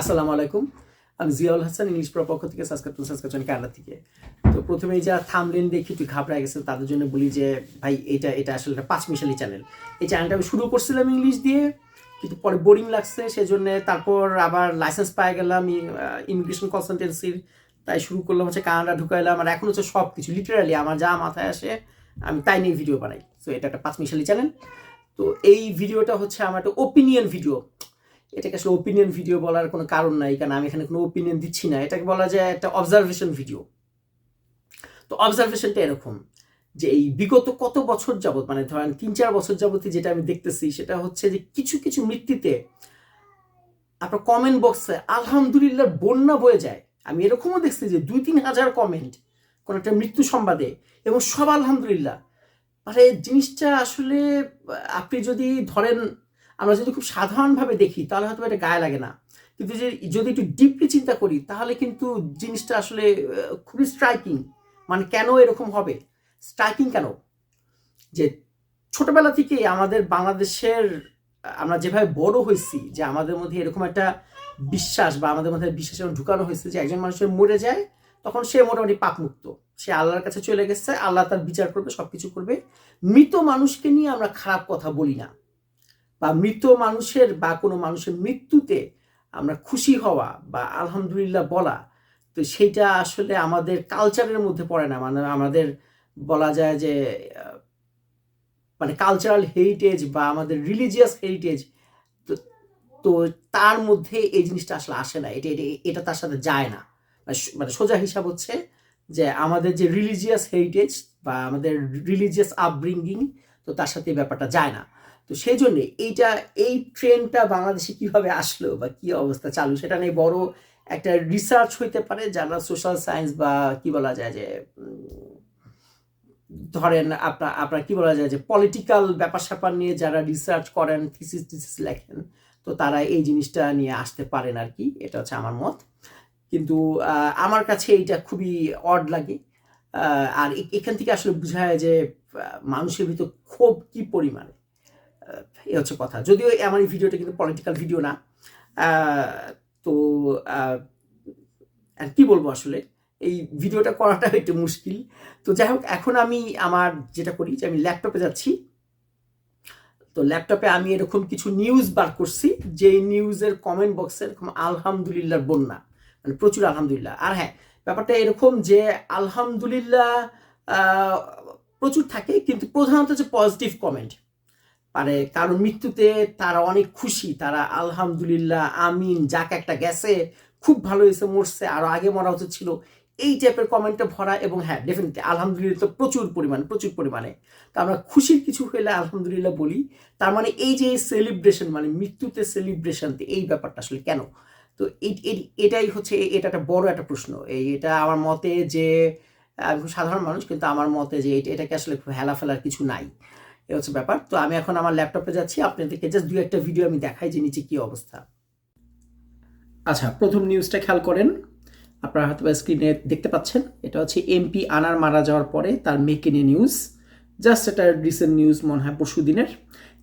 আসসালামু আলাইকুম। আমি জিয়াউল হাসান, ইংলিশ প্রো পক্ষ থেকে টু সাবস্ক্রিপশন কানাডা থেকে। তো প্রথমেই যা থামলেন দেখি তুই ঘাবড়ে গেছে, তাদের জন্য বলি যে, ভাই, এটা এটা আসলে একটা পাঁচ মিশালি চ্যানেল এই চ্যানেলটা আমি শুরু করছিলাম ইংলিশ দিয়ে, কিন্তু পরে বোরিং লাগছে, সেজন্য তারপর আবার লাইসেন্স পাই গেলাম ইমিগ্রেশন কনসালটেন্সির তাই শুরু করলাম, হচ্ছে কানাডা ঢুকাইলাম, আর এখন হচ্ছে সব কিছু লিটারালি আমার যা মাথায় আসে, আমি তাই নিয়ে ভিডিও বানাই। তো এটা একটা পাঁচ মিশালি চ্যানেল তো এই ভিডিওটা হচ্ছে আমার একটা ওপিনিয়ন ভিডিও এটাকে আসলে ওপিনিয়ন ভিডিও বলার কোনো কারণ নাই, কারণ আমি এখানে কোনো ওপিনিয়ন দিচ্ছি না। এটাকে বলা যায় একটা অবজারভেশন ভিডিও তো অবজারভেশনটা এরকম যে এই বিগত কত বছর যাবৎ মানে ধরেন তিন চার বছর যাবতই যেটা আমি দেখতেছি, সেটা হচ্ছে যে কিছু কিছু মৃত্যুতে আপনার কমেন্ট বক্সে আলহামদুলিল্লাহ বন্যা বয়ে যায়। আমি এরকমও দেখছি যে দুই তিন হাজার কমেন্ট কোনো একটা মৃত্যু সংবাদে এবং সব আলহামদুলিল্লাহ। মানে জিনিসটা আসলে আপনি যদি ধরেন আমরা যদি খুব সাধারণভাবে দেখি, তাহলে হয়তো এটা গায়ে লাগে না। কিন্তু যে, যদি একটু ডিপলি চিন্তা করি, তাহলে কিন্তু জিনিসটা আসলে খুবই স্ট্রাইকিং মানে কেন এরকম হবে? স্ট্রাইকিং কেন? যে, ছোটবেলা থেকে আমাদের বাংলাদেশের, আমরা যেভাবে বড় হয়েছি, যে আমাদের মধ্যে এরকম একটা বিশ্বাস বা আমাদের মধ্যে বিশ্বাস ঢুকানো হয়েছে যে একজন মানুষের মরে যায়, তখন সে মোটামুটি পাপমুক্ত। সে আল্লাহর কাছে চলে গেছে, আল্লাহ তার বিচার করবে, সবকিছু করবে। মৃত মানুষকে নিয়ে আমরা খারাপ কথা বলি না। বা মৃত মানুষের বা কোনো মানুষের মৃত্যুতে আমরা খুশি হওয়া বা আলহামদুলিল্লাহ বলা, তো সেইটা আসলে আমাদের কালচারের মধ্যে পড়ে না। মানে আমাদের বলা যায় যে মানে কালচারাল হেরিটেজ বা আমাদের রিলিজিয়াস হেরিটেজ তো তার মধ্যে এই জিনিসটা আসলে আসে না। এটা এটা এটা তার সাথে যায় না। মানে মানে সোজা হিসাব হচ্ছে যে আমাদের যে রিলিজিয়াস হেরিটেজ বা আমাদের রিলিজিয়াস আপব্রিঙ্গিং তো তার সাথে এই ব্যাপারটা যায় না। তো সেই জন্য এইটা, এই ট্রেনটা বাংলাদেশে কীভাবে আসলো বা কি অবস্থা চালু, সেটা নিয়ে বড় একটা রিসার্চ হইতে পারে, যারা সোশ্যাল সায়েন্স বা কি বলা যায় যে ধরেন আপনার আপনার কি বলা যায় যে পলিটিক্যাল ব্যাপার স্যাপার নিয়ে যারা রিসার্চ করেন থিসিস টিসিস লেখেন, তো তারা এই জিনিসটা নিয়ে আসতে পারেন আর কি, এটা হচ্ছে আমার মত। কিন্তু আমার কাছে এইটা খুবই অড লাগে আর এখান থেকে আসলে বোঝা যায় যে মানুষের ভিতর ক্ষোভ কি পরিমাণে? এ হচ্ছে কথা। যদিও আমার এই ভিডিওটা কিন্তু পলিটিক্যাল ভিডিও না তো আর কি বলব আসলে? এই ভিডিওটা করাটা একটু মুশকিল। তো যাই হোক, এখন আমি আমার যেটা করি যে আমি ল্যাপটপে যাচ্ছি। তো ল্যাপটপে আমি এরকম কিছু নিউজ বার করছি, যে নিউজের কমেন্ট বক্সে এরকম আলহামদুলিল্লাহর বন্যা মানে প্রচুর আলহামদুলিল্লাহ। আর হ্যাঁ ব্যাপারটা এরকম যে আলহামদুলিল্লাহ প্রচুর থাকে, কিন্তু প্রধানত হচ্ছে পজিটিভ কমেন্ট মানে কারোর মৃত্যুতে তারা অনেক খুশি, তারা আলহামদুলিল্লাহ, আমিন, যাক একটা গেছে, খুব ভালো হয়েছে, মরছে, আরও আগে মরা উচিত ছিল। এই টাইপের কমেন্টে ভরা এবং হ্যাঁ ডেফিনেটলি আলহামদুলিল্লাহ তো প্রচুর পরিমাণে প্রচুর পরিমাণে। তো আমরা খুশির কিছু হলে আলহামদুলিল্লাহ বলি, তার মানে এই যে সেলিব্রেশন মানে মৃত্যুতে সেলিব্রেশন এই ব্যাপারটা আসলে কেন? তো এটাই হচ্ছে এটা একটা বড় একটা প্রশ্ন। এই এটা আমার মতে যে আমি সাধারণ মানুষ, কিন্তু আমার মতে যে, এটা- এটাকে আসলে খুব হেলা ফেলার কিছু নাই। এ হচ্ছে ব্যাপার। তো আমি এখন আমার ল্যাপটপে যাচ্ছি, আপনাদেরকে জাস্ট দু একটা ভিডিও আমি দেখাই যে নিচে কি অবস্থা। আচ্ছা প্রথম নিউজটা খেয়াল করেন। আপনারা হয়তো স্ক্রিনে দেখতে পাচ্ছেন, এটা হচ্ছে এমপি আনার মারা যাওয়ার পরে তার মেয়েকে নিউজ জাস্ট এটা রিসেন্ট নিউজ মনে হয় পরশু দিনের।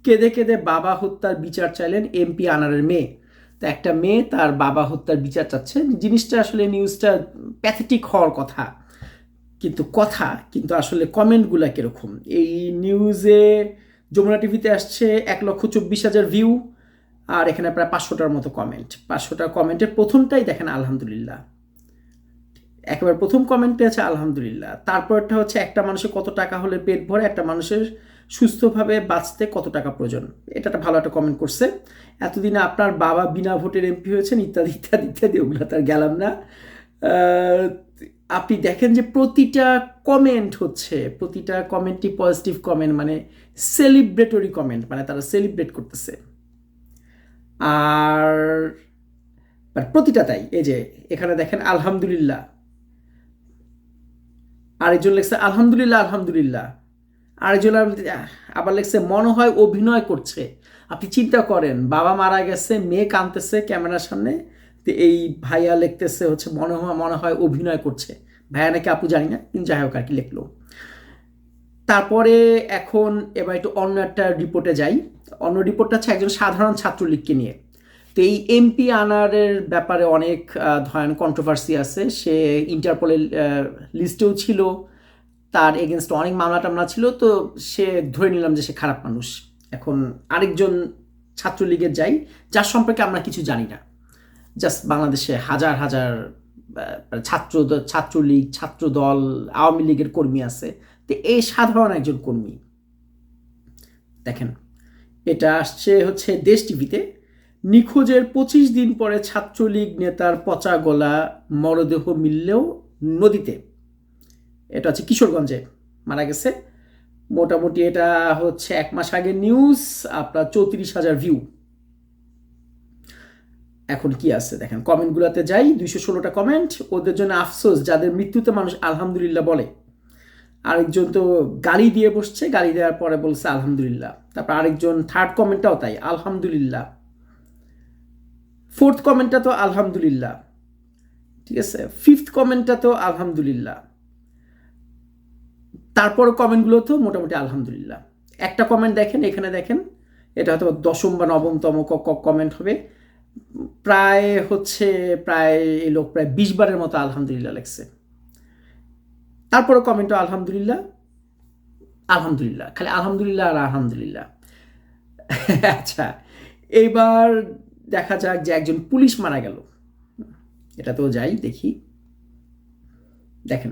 কেঁদে কেঁদে বাবা হত্যার বিচার চাইলেন এমপি আনারের মেয়ে। তো একটা মেয়ে তার বাবা হত্যার বিচার চাচ্ছে। জিনিসটা আসলে নিউজটা প্যাথেটিক হওয়ার কথা। কিন্তু কথা, কিন্তু আসলে কমেন্টগুলো কীরকম? এই নিউজে যমুনা টিভিতে আসছে এক লক্ষ চব্বিশ হাজার ভিউ আর এখানে প্রায় পাঁচশোটার মতো কমেন্ট। পাঁচশোটা কমেন্টের প্রথমটাই দেখেন আলহামদুলিল্লাহ। একেবারে প্রথম কমেন্টে আছে আলহামদুলিল্লাহ। তারপরটা হচ্ছে একটা মানুষের কত টাকা হলে পেট ভরে, একটা মানুষের সুস্থভাবে বাঁচতে কত টাকা প্রয়োজন। এটা একটা ভালো একটা কমেন্ট করছে। এতদিনে আপনার বাবা বিনা ভোটের এমপি হয়েছেন, ইত্যাদি ইত্যাদি ইত্যাদি, ওগুলো তার গেলাম না। আপনি দেখেন যে প্রতিটা কমেন্ট হচ্ছে, প্রতিটা কমেন্টই পজিটিভ কমেন্ট মানে সেলিব্রেটরি কমেন্ট মানে তারা সেলিব্রেট করতেছে। আর মানে প্রতিটা তাই, এই যে এখানে দেখেন আলহামদুলিল্লাহ। আরেকজন লেখছে, আলহামদুলিল্লাহ আলহামদুলিল্লাহ। আরেকজন আবার- আবার লেখছে মনে হয় অভিনয় করছে। আপনি চিন্তা করেন, বাবা মারা গেছে, মেয়ে কাঁদতেছে ক্যামেরার সামনে তো এই ভাইয়া লিখতেছে হচ্ছে মনে হয় মনে হয় অভিনয় করছে। ভাইয়া নাকি আপু জানি না, কিন্তু যাই হোক আর কি লিখলো। তারপরে এখন এবার একটু অন্য একটা রিপোর্টে যাই। অন্য রিপোর্টটা হচ্ছে একজন সাধারণ ছাত্রলীগকে নিয়ে। তো এই এমপি আনারের ব্যাপারে অনেক ধরেন কন্ট্রোভার্সি আছে। সে ইন্টারপোলের লিস্টেও ছিল। তার এগেনস্ট অনেক মামলা টামলা ছিল। তো সে ধরে নিলাম যে সে খারাপ মানুষ। এখন আরেকজন ছাত্রলীগের যাই। যার সম্পর্কে আমরা কিছু জানি না। জাস্ট বাংলাদেশে হাজার হাজার ছাত্র, ছাত্রলীগ, ছাত্রদল, আওয়ামী লীগের কর্মী আছে। তো এই সাধারণ একজন কর্মী, দেখেন, এটা আসছে হচ্ছে দেশ টিভিতে। নিখোঁজের পঁচিশ দিন পরে ছাত্রলীগ নেতার পচা গলা, মরদেহ মিললেও নদীতে। এটা হচ্ছে কিশোরগঞ্জে মারা গেছে। মোটামুটি এটা হচ্ছে এক মাস আগের নিউজ আপনার চৌত্রিশ হাজার ভিউ এখন কি আছে দেখেন কমেন্টগুলোতে যাই, দুইশো ষোলোটা কমেন্ট ওদের জন্য আফসোস, যাদের মৃত্যুতে মানুষ আলহামদুলিল্লাহ বলে। আরেকজন তো গালি দিয়ে বসছে, গালি দেওয়ার পরে বলছে আলহামদুলিল্লাহ। তারপর আরেকজন থার্ড কমেন্টটাও তাই, আলহামদুলিল্লাহ। ফোর্থ কমেন্টটা তো আলহামদুলিল্লাহ। ঠিক আছে? ফিফথ কমেন্টটা তো আলহামদুলিল্লাহ। তারপর কমেন্টগুলো তো মোটামুটি আলহামদুলিল্লাহ। একটা কমেন্ট দেখেন, এখানে দেখেন, এটা হয়তো দশম বা নবমতম কমেন্ট হবে। প্রায় হচ্ছে প্রায় এই লোক প্রায় বিশ বারের মতো আলহামদুলিল্লাহ লেখছে। তারপরে কমেন্টও আলহামদুলিল্লাহ আলহামদুলিল্লাহ, খালি আলহামদুলিল্লাহ আর আলহামদুলিল্লাহ। আচ্ছা এইবার দেখা যাক যে একজন পুলিশ মারা গেল। এটা তো যাই, দেখি। দেখেন,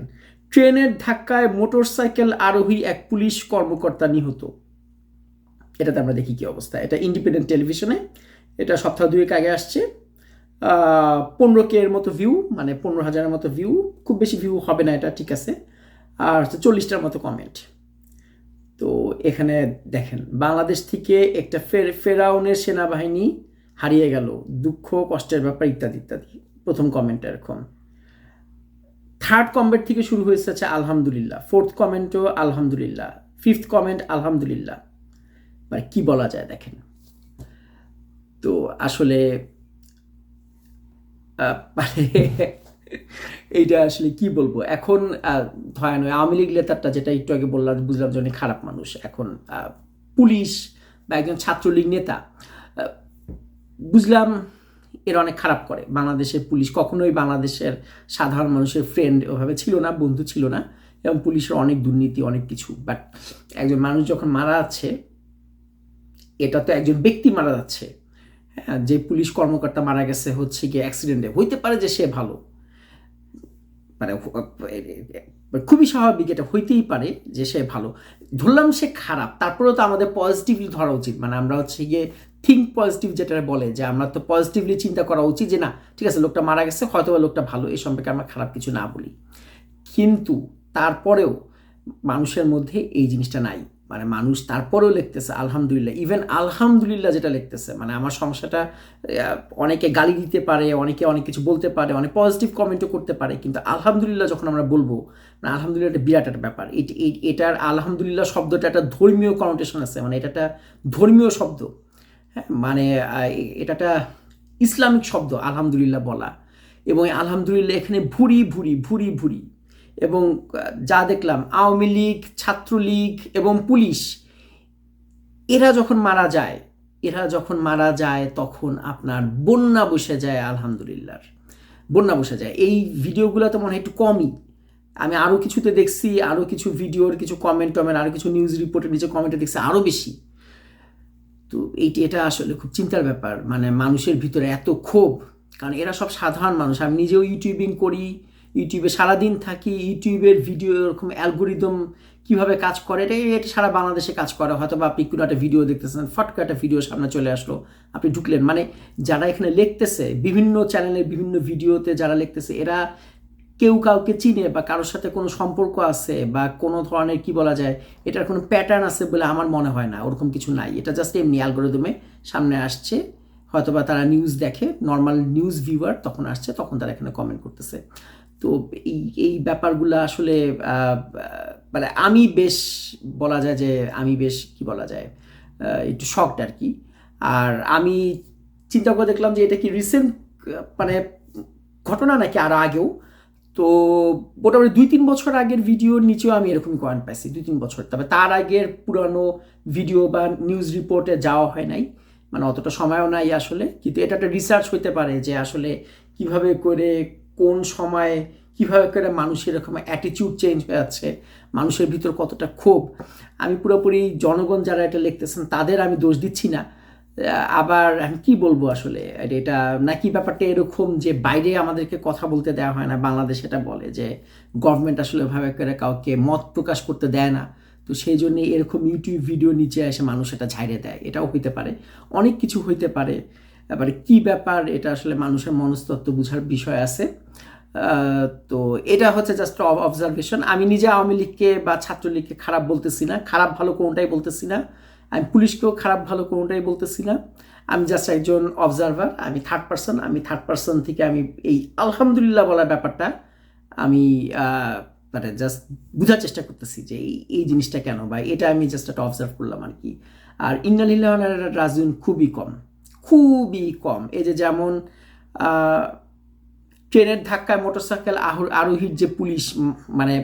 ট্রেনের ধাক্কায় মোটরসাইকেল আরোহী এক পুলিশ কর্মকর্তা নিহত। এটাতে আমরা দেখি কি অবস্থা। এটা ইন্ডিপেন্ডেন্ট টেলিভিশনে এটা সপ্তাহ দুয়েক আগে আসছে। পনেরো কে এর মতো ভিউ মানে পনেরো হাজারের মতো ভিউ খুব বেশি ভিউ হবে না এটা, ঠিক আছে। আর হচ্ছে চল্লিশটার মতো কমেন্ট তো এখানে দেখেন, বাংলাদেশ থেকে একটা ফের, ফেরাউনের সেনাবাহিনী হারিয়ে গেল, দুঃখ, কষ্টের ব্যাপার, ইত্যাদি ইত্যাদি। প্রথম কমেন্ট এরকম। থার্ড কমেন্ট থেকে শুরু হয়েছে হচ্ছে আলহামদুলিল্লাহ। ফোর্থ কমেন্টও আলহামদুলিল্লাহ। ফিফথ কমেন্ট আলহামদুলিল্লাহ। মানে কি বলা যায়, দেখেন। তো আসলে মানে এইটা আসলে কি বলব? এখন ধরেন আওয়ামী লীগ নেতারটা যেটা একটু আগে বললাম, বুঝলাম যে খারাপ মানুষ। এখন পুলিশ বা একজন ছাত্রলীগ নেতা বুঝলাম এর অনেক খারাপ করে। বাংলাদেশের পুলিশ কখনোই বাংলাদেশের সাধারণ মানুষের ফ্রেন্ড ওভাবে ছিল না, বন্ধু ছিল না। এবং পুলিশের অনেক দুর্নীতি, অনেক কিছু। বাট একজন মানুষ যখন মারা যাচ্ছে, এটা তো একজন ব্যক্তি মারা যাচ্ছে। হ্যাঁ যে পুলিশ কর্মকর্তা মারা গেছে হচ্ছে গিয়ে অ্যাক্সিডেন্টে হইতে পারে যে সে ভালো। মানে খুবই স্বাভাবিক এটা হইতেই পারে যে সে ভালো। ধরলাম সে খারাপ, তারপরেও তো আমাদের পজিটিভলি ধরা উচিত। মানে আমরা হচ্ছে গিয়ে থিঙ্ক পজিটিভ যেটা বলে, যে আমরা তো পজিটিভলি চিন্তা করা উচিত যে না, ঠিক আছে, লোকটা মারা গেছে হয়তো লোকটা ভালো এই সম্পর্কে আমরা খারাপ কিছু না বলি। কিন্তু তারপরেও মানুষের মধ্যে এই জিনিসটা নাই। মানে মানুষ তারপরেও লিখতেছে, আলহামদুলিল্লাহ। ইভেন আলহামদুলিল্লাহ যেটা লিখতেছে মানে আমার সমস্যাটা অনেকে গালি দিতে পারে, অনেকে অনেক কিছু বলতে পারে, অনেক পজিটিভ কমেন্টও করতে পারে, কিন্তু আলহামদুলিল্লাহ যখন আমরা বলব মানে আলহামদুলিল্লাহ একটা বিরাট একটা ব্যাপার। এটার আলহামদুলিল্লাহ শব্দটা একটা ধর্মীয় কনোটেশন আছে মানে এটা একটা ধর্মীয় শব্দ। হ্যাঁ মানে এটা একটা ইসলামিক শব্দ, আলহামদুলিল্লাহ বলা। এবং আলহামদুলিল্লাহ এখানে ভুরি ভুরি ভুরি ভুরি। এবং যা দেখলাম, আওয়ামী লীগ, ছাত্রলীগ এবং পুলিশ, এরা যখন মারা যায়, এরা যখন মারা যায় তখন আপনার বন্যা বসে যায় আলহামদুলিল্লাহর বন্যা বসে যায়। এই ভিডিওগুলো তো মনে হয় একটু কমই। আমি আরও কিছুতে দেখছি আরও কিছু ভিডিওর কিছু কমেন্ট টমেন্ট আরও কিছু নিউজ রিপোর্টের নিচে কমেন্টে দেখছি আরও বেশি। তো এইটি, এটা আসলে খুব চিন্তার ব্যাপার। মানে মানুষের ভিতরে এত ক্ষোভ। কারণ এরা সব সাধারণ মানুষ। আমি নিজেও ইউটিউবিং করি ইউটিউবে সারাদিন থাকি, ইউটিউবের ভিডিও এরকম অ্যালগোরিদম কীভাবে কাজ করে, এটা এটা সারা বাংলাদেশে কাজ করে। হয়তো বা আপনি কোনো একটা ভিডিও দেখতেছেন ফট একটা ভিডিও সামনে চলে আসলো, আপনি ঢুকলেন। মানে যারা এখানে লিখতেছে, বিভিন্ন চ্যানেলের বিভিন্ন ভিডিওতে যারা লিখতেছে, এরা কেউ কাউকে চিনে বা কারোর সাথে কোনো সম্পর্ক আছে বা কোনো ধরনের কি বলা যায়, এটার কোনো প্যাটার্ন আছে বলে আমার মনে হয় না, ওরকম কিছু নাই। এটা জাস্ট এমনি অ্যালগোরিদমে সামনে আসছে, হয়তোবা তারা নিউজ দেখে নর্মাল নিউজ ভিউয়ার তখন আসছে, তখন তারা এখানে কমেন্ট করতেছে। তো এই এই ব্যাপারগুলো আসলে মানে আমি বেশ বলা যায় যে, আমি বেশ কি বলা যায় একটু শকড আর কি আর আমি চিন্তা করে দেখলাম যে এটা কি রিসেন্ট মানে ঘটনা নাকি আর আগেও? তো মোটামুটি দুই তিন বছর আগের ভিডিওর নিচেও আমি এরকমই কয়েন পাইছি, দুই তিন বছর। তবে তার আগের পুরানো ভিডিও বা নিউজ রিপোর্টে যাওয়া হয় নাই। মানে অতটা সময়ও নাই আসলে। কিন্তু এটা একটা রিসার্চ হইতে পারে যে আসলে কীভাবে করে কোন সময়ে কীভাবে করে মানুষের এরকম অ্যাটিটিউড চেঞ্জ হয়ে যাচ্ছে মানুষের ভিতর কতটা ক্ষোভ। আমি পুরোপুরি জনগণ যারা এটা লিখতেছেন, তাদের আমি দোষ দিচ্ছি না। আবার আমি কী বলব আসলে? এটা নাকি ব্যাপারটা এরকম যে বাইরে আমাদেরকে কথা বলতে দেওয়া হয় না, বাংলাদেশ এটা বলে যে গভর্নমেন্ট আসলে ভাবে করে কাউকে মত প্রকাশ করতে দেয় না। তো সেই জন্যে এরকম ইউটিউব ভিডিও নিচে এসে মানুষ এটা ঝাইড়ে দেয়। এটাও হইতে পারে। অনেক কিছু হইতে পারে। এবারে কি ব্যাপার? এটা আসলে মানুষের মনস্তত্ত্ব বোঝার বিষয় আছে। তো এটা হচ্ছে জাস্ট অবজারভেশন আমি নিজে আওয়ামী লীগকে বা ছাত্রলীগকে খারাপ বলতেছি না। খারাপ ভালো কোনটাই বলতেছি না। আমি পুলিশকেও খারাপ ভালো কোনটাই বলতেছি না। আমি জাস্ট একজন অবজারভার আমি থার্ড পার্সন আমি থার্ড পার্সন থেকে আমি এই আলহামদুলিল্লাহ বলার ব্যাপারটা আমি মানে জাস্ট বোঝার চেষ্টা করতেছি যে এই এই জিনিসটা কেন? বা এটা আমি জাস্ট একটা অবজার্ভ করলাম আর কি। আর ইন্নালিল্লাহ রাজুন খুবই কম। খুবই কম। এই যে যেমন ট্রেনের ধাক্কায় মোটরসাইকেল আরোহীর যে পুলিশ মানে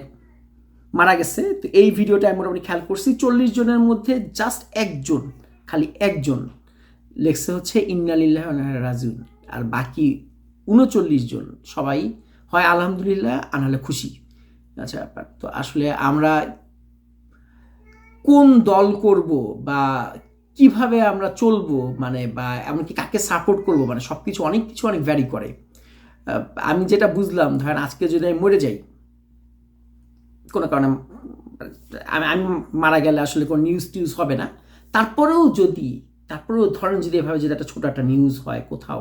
মারা গেছে, তো এই ভিডিওটা আমি মোটামুটি খেয়াল করছি, চল্লিশ জনের মধ্যে জাস্ট একজন, খালি একজন লেখছে হচ্ছে ইন্নালিল্লাহ রাজুন আর বাকি উনচল্লিশ জন সবাই হয় আলহামদুলিল্লাহ আনালে খুশি। আচ্ছা ব্যাপার তো আসলে আমরা কোন দল করব বা কীভাবে আমরা চলবো মানে বা এমনকি কাকে সাপোর্ট করব মানে সব কিছু অনেক কিছু অনেক ভ্যারি করে। আমি যেটা বুঝলাম, ধরেন আজকে যদি আমি মরে যাই, কোনো কারণে আমি আমি মারা গেলে আসলে কোনো নিউজ টিউজ হবে না। তারপরেও যদি, তারপরেও ধরেন যদি এভাবে যদি একটা ছোটো একটা নিউজ হয়, কোথাও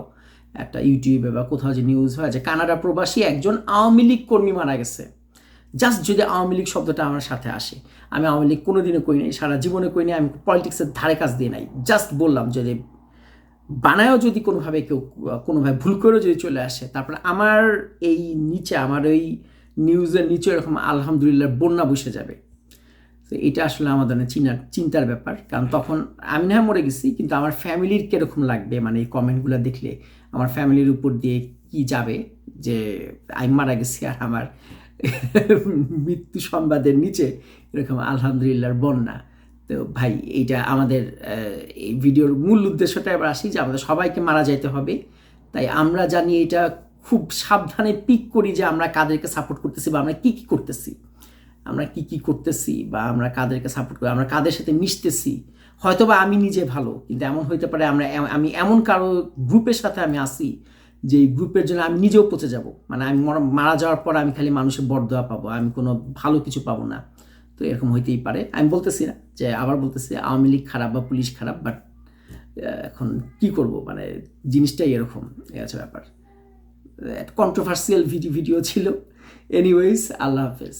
একটা ইউটিউবে বা কোথাও যে নিউজ হয় যে কানাডা প্রবাসী একজন আওয়ামী লীগ কর্মী মারা গেছে। জাস্ট যদি আওয়ামী লীগ শব্দটা আমার সাথে আসে, আমি আওয়ামী লীগ কোনো কোনোদিনও করি নাই, সারা জীবনে করি নাই, আমি পলিটিক্সের ধারে কাজ দিয়ে নাই। জাস্ট বললাম যদি বানায়ও যদি কোনোভাবে কেউ, কোনোভাবে ভুল করেও যদি চলে আসে, তারপরে আমার এই নিচে, আমার ওই নিউজের নিচে এরকম আলহামদুলিল্লাহ বন্যা বসে যাবে। তো এটা আসলে আমাদের চিনার চিন্তার ব্যাপার। কারণ তখন আমি না মরে গেছি, কিন্তু আমার ফ্যামিলির কীরকম লাগবে? মানে এই কমেন্টগুলো দেখলে আমার ফ্যামিলির উপর দিয়ে কি যাবে? যে, আমি মারা গেছি আর আমার মৃত্যু সংবাদের নিচে এরকম আলহামদুলিল্লাহর বন্যা। তো ভাই, এইটা আমাদের এই ভিডিওর মূল উদ্দেশ্যটা এবার আসি যে আমাদের সবাইকে মারা যাইতে হবে। তাই আমরা জানি এটা খুব সাবধানে পিক করি যে আমরা কাদেরকে সাপোর্ট করতেছি বা আমরা কি কি করতেছি। আমরা কি কি করতেছি বা আমরা কাদেরকে সাপোর্ট করি, আমরা কাদের সাথে মিশতেছি। হয়তো বা আমি নিজে ভালো, কিন্তু এমন হইতে পারে আমরা আমি এমন কারও গ্রুপের সাথে আমি আসি যে এই গ্রুপের জন্য আমি নিজেও পচে যাব। মানে আমি মারা যাওয়ার পর আমি খালি মানুষের বরদোয়া পাবো, আমি কোনো ভালো কিছু পাবো না। তো এরকম হইতেই পারে। আমি বলতেছি না যে, আবার বলতেছি আওয়ামী লীগ খারাপ বা পুলিশ খারাপ বাট এখন কি করব? মানে জিনিসটাই এরকম এ আছে ব্যাপার। কন্ট্রোভার্সিয়াল ভিডিও ভিডিও ছিল। এনিওয়েজ আল্লাহ হাফেজ।